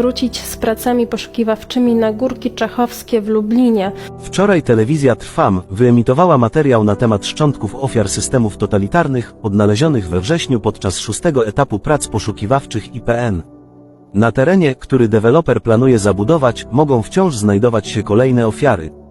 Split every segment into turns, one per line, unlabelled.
wrócić z pracami poszukiwawczymi na Górki Czachowskie w Lublinie.
Wczoraj telewizja Trwam wyemitowała materiał na temat szczątków ofiar systemów totalitarnych odnalezionych we wrześniu podczas szóstego etapu prac poszukiwawczych IPN. Na terenie, który deweloper planuje zabudować, mogą wciąż znajdować się kolejne ofiary.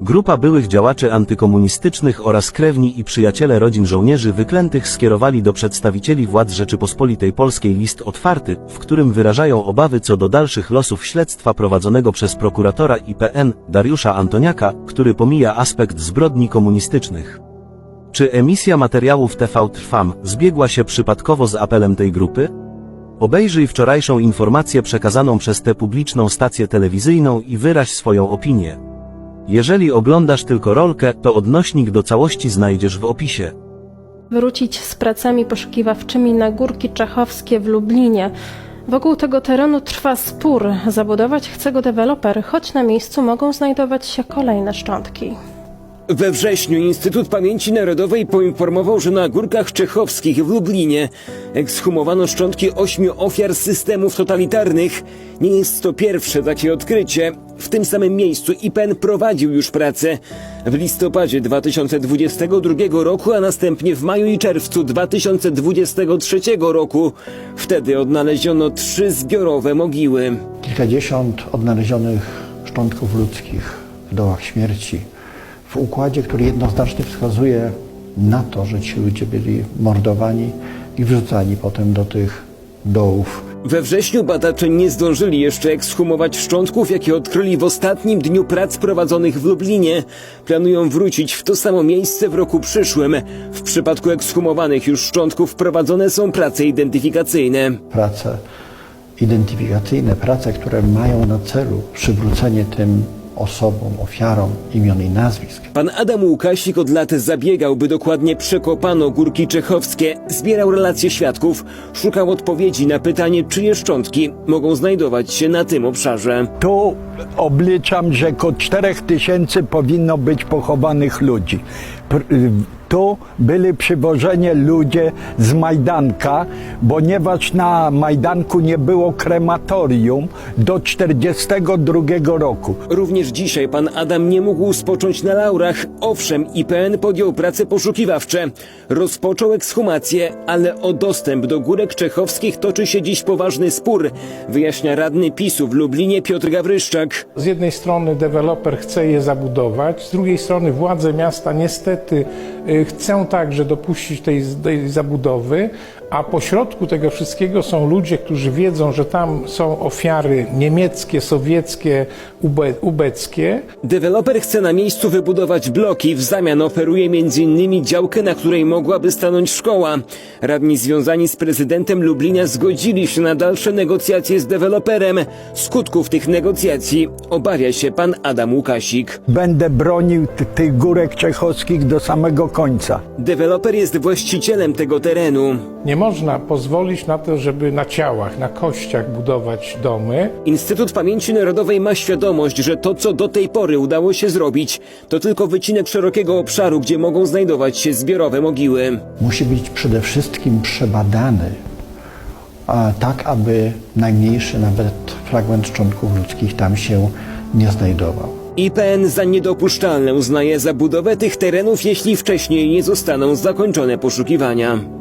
Grupa byłych działaczy antykomunistycznych oraz krewni i przyjaciele rodzin żołnierzy wyklętych skierowali do przedstawicieli władz Rzeczypospolitej Polskiej list otwarty, w którym wyrażają obawy co do dalszych losów śledztwa prowadzonego przez prokuratora IPN Dariusza Antoniaka, który pomija aspekt zbrodni komunistycznych. Czy emisja materiałów TV Trwam zbiegła się przypadkowo z apelem tej grupy? Obejrzyj wczorajszą informację przekazaną przez tę publiczną stację telewizyjną i wyraź swoją opinię. Jeżeli oglądasz tylko rolkę, to odnośnik do całości znajdziesz w opisie.
Wrócić z pracami poszukiwawczymi na Górki Czachowskie w Lublinie. Wokół tego terenu trwa spór. Zabudować chce go deweloper, choć na miejscu mogą znajdować się kolejne szczątki.
We wrześniu Instytut Pamięci Narodowej poinformował, że na Górkach Czechowskich w Lublinie ekshumowano szczątki ośmiu ofiar systemów totalitarnych. Nie jest to pierwsze takie odkrycie. W tym samym miejscu IPN prowadził już pracę. W listopadzie 2022 roku, a następnie w maju i czerwcu 2023 roku. Wtedy odnaleziono trzy zbiorowe mogiły.
Kilkadziesiąt odnalezionych szczątków ludzkich w dołach śmierci, w układzie, który jednoznacznie wskazuje na to, że ci ludzie byli mordowani i wrzucani potem do tych dołów.
We wrześniu badacze nie zdążyli jeszcze ekshumować szczątków, jakie odkryli w ostatnim dniu prac prowadzonych w Lublinie. Planują wrócić w to samo miejsce w roku przyszłym. W przypadku ekshumowanych już szczątków prowadzone są prace identyfikacyjne.
Prace identyfikacyjne, prace, które mają na celu przywrócenie tym osobom, ofiarom imion i nazwisk.
Pan Adam Łukasik od lat zabiegał, by dokładnie przekopano górki czechowskie, zbierał relacje świadków, szukał odpowiedzi na pytanie, czyje szczątki mogą znajdować się na tym obszarze.
Tu obliczam, że około 4 tysięcy powinno być pochowanych ludzi. Pr- Tu byli przywożeni ludzie z Majdanka, ponieważ na Majdanku nie było krematorium do 1942 roku.
Również dzisiaj pan Adam nie mógł spocząć na laurach. Owszem, IPN podjął prace poszukiwawcze. Rozpoczął ekshumację, ale o dostęp do górek czechowskich toczy się dziś poważny spór, wyjaśnia radny PiSu w Lublinie Piotr Gawryszczak.
Z jednej strony deweloper chce je zabudować, z drugiej strony władze miasta niestety chcą także dopuścić tej, tej zabudowy, a pośrodku tego wszystkiego są ludzie, którzy wiedzą, że tam są ofiary niemieckie, sowieckie, ube, ubeckie.
Deweloper chce na miejscu wybudować bloki, w zamian oferuje m.in. działkę, na której mogłaby stanąć szkoła. Radni związani z prezydentem Lublina zgodzili się na dalsze negocjacje z deweloperem. Skutków tych negocjacji obawia się pan Adam Łukasik.
Będę bronił tych górek czechowskich do samego końca.
Deweloper jest właścicielem tego terenu.
Nie można pozwolić na to, żeby na ciałach, na kościach budować domy.
Instytut Pamięci Narodowej ma świadomość, że to, co do tej pory udało się zrobić, to tylko wycinek szerokiego obszaru, gdzie mogą znajdować się zbiorowe mogiły.
Musi być przede wszystkim przebadany, a tak aby najmniejszy nawet fragment szczątków ludzkich tam się nie znajdował.
IPN za niedopuszczalne uznaje zabudowę tych terenów, jeśli wcześniej nie zostaną zakończone poszukiwania.